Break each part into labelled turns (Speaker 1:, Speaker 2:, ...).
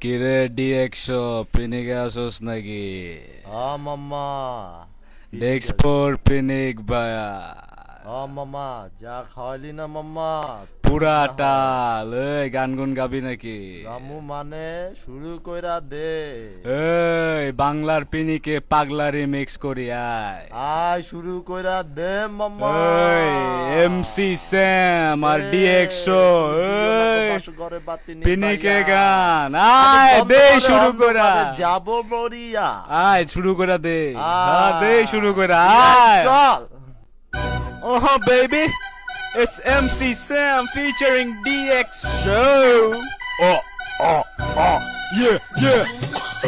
Speaker 1: কিরে ডি একশো পিনিকে আসোস নাকি?
Speaker 2: আ মাম্মা।
Speaker 1: ডেক্সপোর পিনিক বায়া
Speaker 2: আ মাম্মা যা খাওয়ালি না মাম্মা
Speaker 1: পুরাটা লই গান গুন গাবি নাকি?
Speaker 2: রামু মানে শুরু কইরা দে।
Speaker 1: এই বাংলার পিনিকে পাগলারি মিক্স করি আয়।
Speaker 2: আয় শুরু কইরা দে মাম্মা
Speaker 1: এই এমসি স্যাম আর ডি একশো এই
Speaker 2: ঘরে বাতি
Speaker 1: পিনিকে গান। আয় দে শুরু করা
Speaker 2: যাব বরিয়া
Speaker 1: আয় শুরু করা দে।
Speaker 2: আয়।
Speaker 1: হ্যাঁ, দে শুরু করা আয়।
Speaker 2: চল।
Speaker 1: Oh, baby, it's MC Sam featuring DX Show. Oh, oh, oh, yeah, yeah.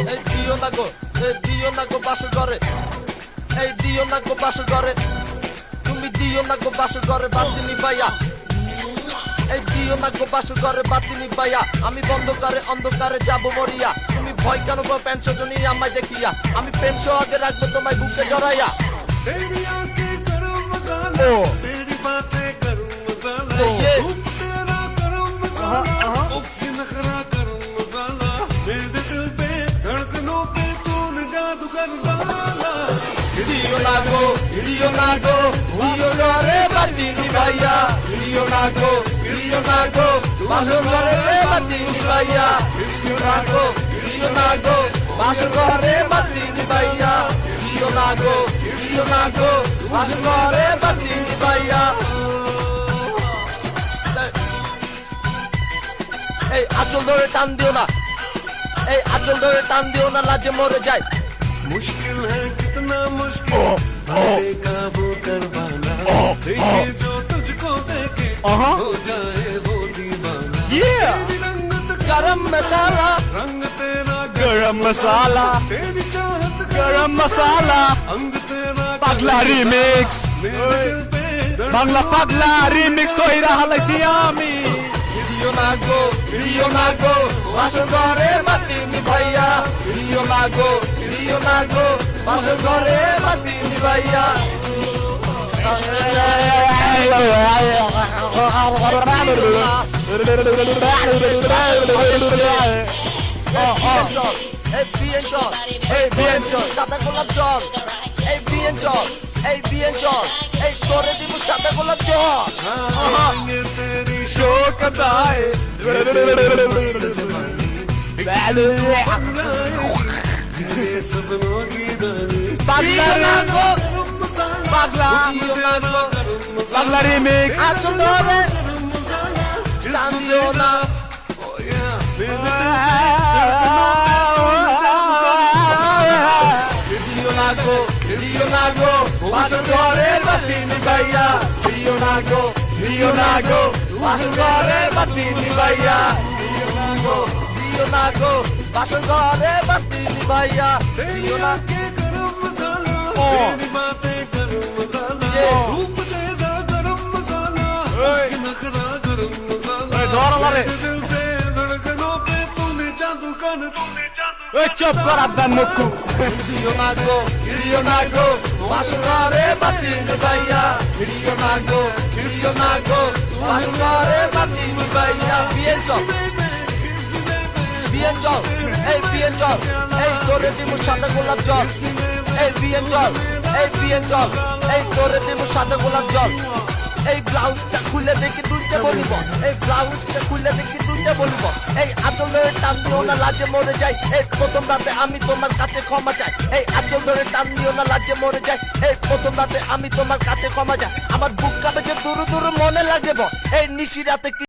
Speaker 2: এই দিও না গো এই দিও না গো বাসর ঘরে এই দিও না গো বাসর তুমি দিও না গো বাসর ঘরে বাতি নিবাইয়া এই দিও না গো বাসর ঘরে বাতি নিবাইয়া আমি বন্ধ করে অন্ধকারে যাব মরিয়া তুমি ভয় কেন গো প্যান্ট আমায় দেখিয়া আমি প্রেম আগে রাখব তোমায় বুকে জড়াইয়া
Speaker 3: तेरी बातें करूं मसाला
Speaker 2: ओ। ये।
Speaker 3: रूप तेरा करूं मसाला उफ ये नखरा करूं मसाला मेरे दिल पे धड़कनों पे तूने जादू कर डाला
Speaker 2: দিও না গো দিও না গো দিও ঘরে বাতি নিবাইয়া দিও না গো দিও না গো বাসর ঘরে বাতি নিবাইয়া দিও না গো দিও না গো বাসর ঘরে বাতি নিবাইয়া দিও না গো দিও না গো বাসর ঘরে বাতি নিবাইয়া এই আচল ধরে টান দিও না এই আচল ধরে টান দিও না লাজে মরে যায়
Speaker 3: मुश्किल है कितना मुश्किल बातें काबू करवाना देखे जो तुझको देखे हो जाए वो दीवाना
Speaker 1: Yeah.
Speaker 3: तेरी रंगत
Speaker 2: गरम मसाला
Speaker 3: रंग तेरा
Speaker 1: Garam masala,
Speaker 3: तेरी चाहत का
Speaker 1: garam masala.
Speaker 3: अंग পাগলা রিমিক্স
Speaker 1: বাংলা পাগলা রিমিক্স কইরা হালাইছি আমি।
Speaker 2: রিও নাগো রিও নাগো বাসর ঘরে মাতিনি ভাইয়া রিও নাগো রিও নাগো বাসর ঘরে মাতিনি ভাইয়া Hey, be in charge. Hey, be in এই বিয়েন চল এই বিয়েন চল এই তোরে দিব সাদা গোলাপ
Speaker 3: চল
Speaker 1: পাগলা
Speaker 2: Nago, বাসর ঘরে বাতি নিভাইয়া Rio Nago, Rio Nago, বাসর ঘরে বাতি নিভাইয়া Rio Nago, Rio Nago, বাসর ঘরে বাতি নিভাইয়া Rio Nago,
Speaker 3: के गरम मसाला
Speaker 1: ओ।
Speaker 3: तेरी बातें गरम मसाला
Speaker 2: ये।
Speaker 3: रूप तेरा गरम मसाला उसकी नखरा गरम मसाला
Speaker 1: ए, धर ला रे।
Speaker 3: मेरे दिल पे धड़कनों पे तूने जादू कर तूने जादू
Speaker 1: ওই চুপ কর আব্দান মুক্কু
Speaker 2: Rio Nago, Rio Nago, বাসর ঘরে বাতি নিভাইয়া Rio Nago, Rio Nago, ঘরে বাতি নিভাইয়া বিয়ের চল। বিয়েন জল এই বিয়েন জল এই তোরে দিব সাদা গোলাপ জল। এই বিয়েন জল এই বিয়েন জল এই তোরে দিব সাদা গোলাপ জল। এই ব্লাউজটা খুলে দেখি দুইটা বলিব। এই ব্লাউজটা খুলে দেখি দুইটা বলিব। এই আচল ধরে টান দিও না, লাজে মরে যাই। এই প্রথম রাতে আমি তোমার কাছে ক্ষমা চাই। এই আচল ধরে টান দিও না, লাজে মরে যাই। এই প্রথম রাতে আমি তোমার কাছে ক্ষমা চাই। আমার বুক কাঁপে যে দূর দূর মনে লাগে ব। এই নিশি রাতে